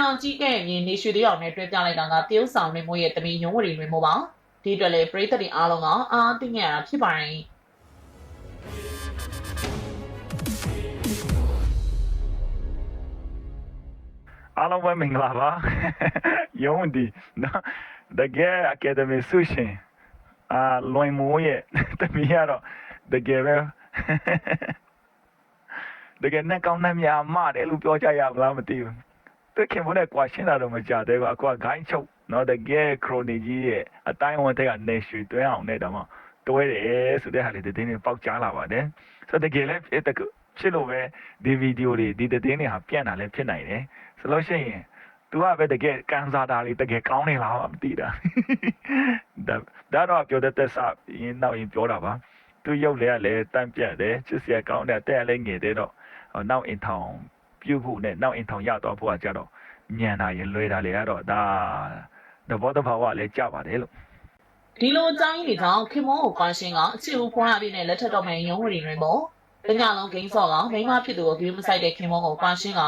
တော်ကြီးကဲ့ရဲ့မြေနေရွှေတရောင်နဲ့တွဲပြလိုက်တာကတရုတ်ဆောင်နေမိုးရဲ့တမီရုံးဝရီတွေမို့ပါဒီအတွက်လေပရိသတ်တွေအားလုံးကအားသိနေရတာဖြစ်ပါတယ်အားလုံးပဲမင်္ဂလာပါရုံးဒီနော်တကယ်အကယ်ဒမီဆူရှင်အာလွင်မိုးရဲ့တမီးကတော့တကယ်ပဲတကယ်နဲ့ကောင်းနဲ့များမတယ်လို့ပြောကြရမလားမသိဘူး သူခင်ဗျနဲ့ကွာရှင်းတာတော့မကြသေးဘူးအကွာဂိုင်းချုပ်နော်တကယ်ခရိုနီကြီးရဲ့အတိုင်းဝန်တဲ့ကနေရွှေတွဲအောင်နဲ့တော့မှတွဲတယ်ဆိုတဲ့ဟာလေးတင်းတင်းပေါက်ကြားလာပါတယ်ဆိုတော့တကယ်လည်းဖြစ်တကဖြစ်လို့ပဲဒီဗီဒီယိုတွေဒီတင်းတွေဟာပြန့်တာလည်းဖြစ်နိုင်တယ်ဆိုလို့ရှိရင် तू ကပဲတကယ်ကန်စားတာလေးတကယ်ကောင်းနေလားမသိတာဒါဒါတော့ပြောတဲ့သက်စရင်းနောက်ရင်ပြောတာပါသူရုပ်လည်းကလည်းတန့်ပြတ်တယ်ချစ်စရာကောင်းတယ်တဲ့လည်းငယ်တယ်တော့နောက်အင်ထောင် ပြုတ်ဖို့နဲ့နောက်အင်ထောင်ရတော့ဖို့ကကြတော့မြန်တာရလွယ်တာလေကတော့ဒါသဘောတဘာဝလည်းကြပါတယ်လို့ဒီလိုအကြောင်းရင်းတွေကြောင့်ခင်မောကိုကွာရှင်းကအချစ်ဦးဖွားရပြီးနဲ့လက်ထက်တော့မဲ့ရုံးဝရီတွေမို့တညလုံးဂိမ်းဆော့ကမိန်းမဖြစ်သူကိုဂိမ်းမဆိုင်တဲ့ခင်မောကိုကွာရှင်းက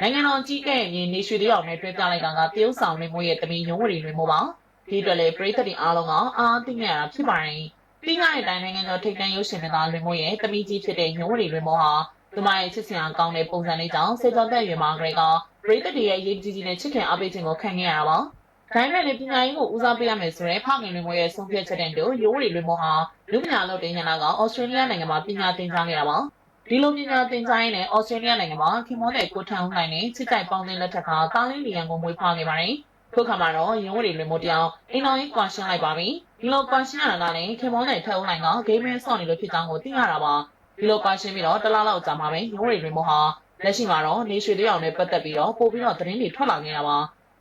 နိုင်ငံတော်ကြီးကဲ့ရဲ့မြေနေရွှေတရောင်နဲ့တွဲပြလိုက်တာကတရုတ်ဆောင်နေမိုးရဲ့တမီရုံးဝရီတွေမို့ပါဒီအတွက်လေပရိသတ်တွေအားလုံးကအားသိနေရတာဖြစ်ပါတယ်ပြီးကြတဲ့အတိုင်းနိုင်ငံတော်ထိပ်တန်းရုပ်ရှင်တွေကလွင်မိုးရဲ့တမီကြီးဖြစ်တဲ့ရုံးဝရီတွေမို့ဟာ သူမရဲ့ချစ်စရာကောင်းတဲ့ပုံစံလေးကြောင့်စေကြောတဲ့ရွေမှာကလေးကပရိသတ်တွေရဲ့ရေးကြီးကြီးနဲ့ချစ်ခင်အားပေးခြင်းကိုခံခဲ့ရတာပါဒါပေမဲ့လည်းပညာရေးကိုဦးစားပေးရမယ်ဆိုရင်ဖခင်လွင်မိုးရဲ့ဆုံးဖြတ်ချက်တဲ့တို့ရိုးရီလွင်မိုးဟာလူပညာလုပ်တဲ့ညနာကဩစတြေးလျနိုင်ငံမှာပညာသင်ကြားခဲ့တာပါဒီလိုပညာသင်ကြားရင်းနဲ့ဩစတြေးလျနိုင်ငံမှာခင်မောတဲ့ကိုထန်ဦးနိုင်နဲ့ချစ်ကြိုက်ပေါင်းတဲ့လက်ထက်ကတားလင်းလီယံကိုမွေးဖွားခဲ့ပါတယ်ခုခါမှာတော့ရုံးဝရီလွင်မိုးတယောက်အိမ်တော်ကြီးကွာရှင်းလိုက်ပါပြီဒီလိုကွာရှင်းရတာကလည်းခင်မောတဲ့ထက်ဦးနိုင်ကဂိမ်းမင်းဆော့နေလို့ဖြစ်ကြောင်းကိုသိရတာပါ ဒီလိုကွာရှင်းပြီးတော့တလားလောက်ကြာမှာပဲရုံးဝရီလွင်မိုးဟာလက်ရှိမှာတော့နေရွှေတရောင်နဲ့ပတ်သက်ပြီးတော့ပို့ပြီးတော့သတင်းတွေထွက်လာနေတာပါ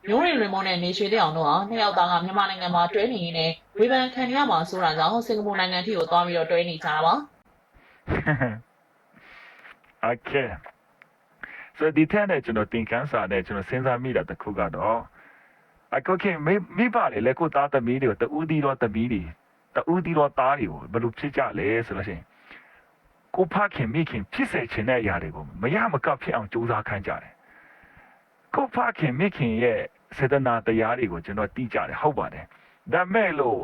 ရုံးရီရီမွန်နဲ့နေရွှေတဲ့အောင်တို့ဟာနှစ်ယောက်သားကမြန်မာနိုင်ငံမှာတွဲနေရင်းနဲ့ဝေဖန်ခံရမှာဆိုတာကြောင့်စင်ကာပူနိုင်ငံထိကိုသွားပြီးတော့တွဲနေကြတာပါ Okay ဆိုဒီတဲ့နဲ့ကျွန်တော်သင်ခန်းစာနဲ့ကျွန်တော်စဉ်းစားမိတာတစ်ခုကတော့အခုခင်မိမိပါလေလေကိုသားသမီးတွေကိုတူးသီးတော့သမီးတွေတူးသီးတော့သားတွေကိုဘယ်လိုဖြစ်ကြလဲဆိုလို့ရှိရင် ကိုဖခင်မိခင်ဖြစ်စေချင်တဲ့အရာတွေကိုမရမကဖြစ်အောင်ကြိုးစားခိုင်းကြတယ်ကိုဖခင်မိခင်ရဲ့စေတနာတရားတွေကိုကျွန်တော်သိကြတယ်ဟုတ်ပါတယ်ဒါမဲ့လို့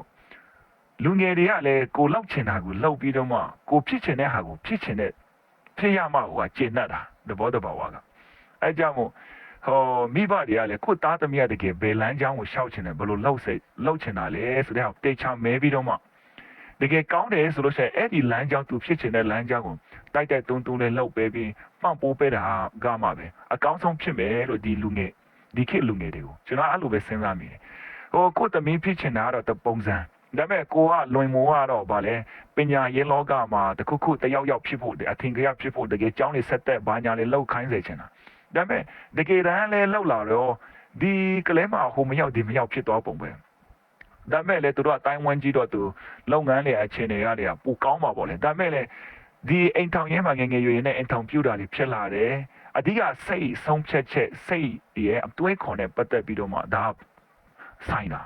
လူငယ်တွေကလည်းကိုလောက်ချင်တာကိုလောက်ပြီးတော့မှကိုဖြစ်ချင်တဲ့ဟာကိုဖြစ်ချင်တဲ့ဖြစ်ရမှာဟိုကကျင့်တတ်တာသဘောတဘာဝကအဲကြောင့်မို့ဟောမိဘတွေကလည်းကိုသားသမီးရတကယ်ဘယ်လမ်းကြောင်းကိုရှောက်ချင်တယ်ဘယ်လိုလှုပ်စိတ်လှုပ်ချင်တာလဲဆိုတဲ့ဟာတေချာမဲပြီးတော့မှ တကယ်ကောင်းတယ်ဆိုလို့ရှိရင်အဲ့ဒီလမ်းကြောင်းသူဖြစ်ချင်တဲ့လမ်းကြောင်းကိုတိုက်တိုက်တွန်းတွန်းလေးလှုပ်ပေးပြီးပန့်ပိုးပေးတာကမှပဲအကောင်းဆုံးဖြစ်မယ်လို့ဒီလူငယ်ဒီခေတ်လူငယ်တွေကိုကျွန်တော်အဲ့လိုပဲစဉ်းစားမိတယ်ဟိုကိုသမီးဖြစ်ချင်တာကတော့တပုံစံဒါပေမဲ့ကိုကလွင်မိုးကတော့ဗာလဲပညာရေးလောကမှာတခုခုတယောက်ယောက်ဖြစ်ဖို့အထင်ကြီးဖြစ်ဖို့တကယ်ကြောင်းနေဆက်သက်ဘာညာလေးလောက်ခိုင်းစေချင်တာဒါပေမဲ့တကယ်တမ်းလဲလောက်လာတော့ဒီကလေးမဟိုမရောက်ဒီမရောက်ဖြစ်သွားပုံပဲ ဒါပေမဲ့လေသူတို့အတိုင်းဝန်းကြီးတော့သူလုပ်ငန်းတွေအခြေအနေရတွေကပူကောင်းပါပေါ့လေဒါပေမဲ့လေဒီအိမ်ထောင်ရင်းမှာငယ်ငယ်ရွယ်ရွယ်နဲ့အိမ်ထောင်ပြူတာတွေဖြစ်လာတယ်အဓိကစိတ်ဆုံးဖြတ်ချက်စိတ်ရဲ့အတွေးခေါ်နဲ့ပတ်သက်ပြီးတော့မှဒါဆိုင်တာ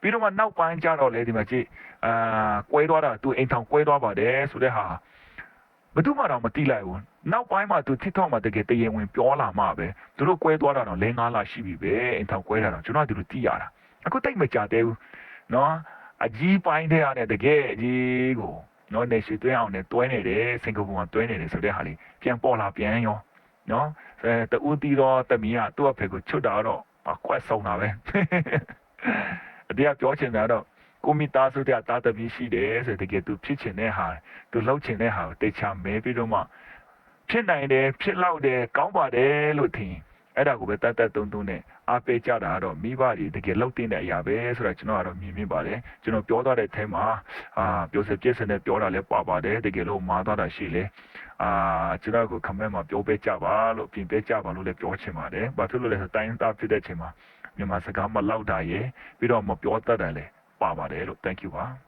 ပြီးတော့မှနောက်ပိုင်းကျတော့လေဒီမှာကြည့်အာကွဲသွားတာသူအိမ်ထောင်ကွဲသွားပါတယ်ဆိုတဲ့ဟာဘယ်သူမှတော့မသိလိုက်ဘူးနောက်ပိုင်းမှာသူ TikTok မှာတကယ်တရင်ဝင်ပြောလာမှပဲသူတို့ကွဲသွားတာတော့၄၅လရှိပြီပဲအိမ်ထောင်ကွဲတာတော့ကျွန်တော်ကဒီလိုသိရတာအခုတိတ်မကြသေးဘူး နော်အကြီးပိုင်းတဲ့အားနဲ့တကယ်အကြီးကိုနော်နေရှိသွင်းအောင်နဲ့တွဲနေတယ်စင်ကာပူမှာတွဲနေတယ်ဆိုတဲ့ဟာလေးပြန်ပေါ်လာပြန်ရောနော်အဲတူတီတော့တမီးကသူ့အဖေကိုချွတ်တာတော့မကွက်ဆုံးတာပဲအတရားပြောချင်တာတော့ကိုမိသားစုတဲ့တာသမီးရှိတယ်ဆိုတကယ်သူဖြစ်ချင်တဲ့ဟာသူလှုပ်ချင်တဲ့ဟာကိုတေချာမဲပြီးတော့မှဖြစ်နိုင်တယ်ဖြစ်လောက်တယ်ကောင်းပါတယ်လို့ထင် အဲ့ဒါကိုပဲတတ်တတ်တုံတုံနဲ့အားပေးကြတာကတော့မိဘတွေတကယ်လှုပ်တင်တဲ့အရာပဲဆိုတာကျွန်တော်ကတော့မြင်မိပါတယ်ကျွန်တော်ပြောသွားတဲ့အထဲမှာအာပြောစပြည့်စတဲ့ပြောတာလည်းပါပါတယ်တကယ်လို့မာသွားတာရှိလေအာကျွန်တော်ကို comment မှာပြောပေးကြပါလို့ပြင်ပေးကြပါလို့လည်းပြောချင်ပါတယ်ဘာဖြစ်လို့လဲဆိုတိုင်းသားဖြစ်တဲ့အချိန်မှာမြန်မာစကားမလောက်တာရယ်ပြီးတော့မပြောတတ်တယ်လေပါပါတယ်လို့ thank you ပါ